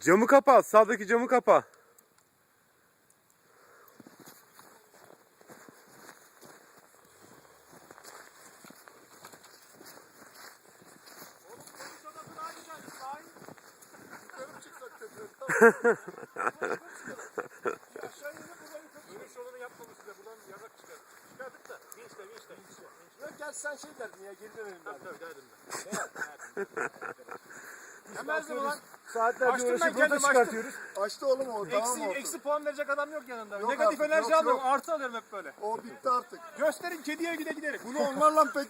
Camı kapa. Sağdaki camı kapa. Gel sen şey derdin ya geri dönelim Tabii derdin. tabii derdim ben. Yemezdim ulan. Saatlerce Açtım ben uğraşıp kendim, açtım. çıkartıyoruz. Açtı oğlum o tamam Eksi, oldu. eksi puan verecek adam yok yanında. Yok Negatif artık, enerji yok, almıyorum. yok. Artı alıyorum hep böyle. O bitti artık. Gösterin kediye gide gidelim. Bunu onlarla pek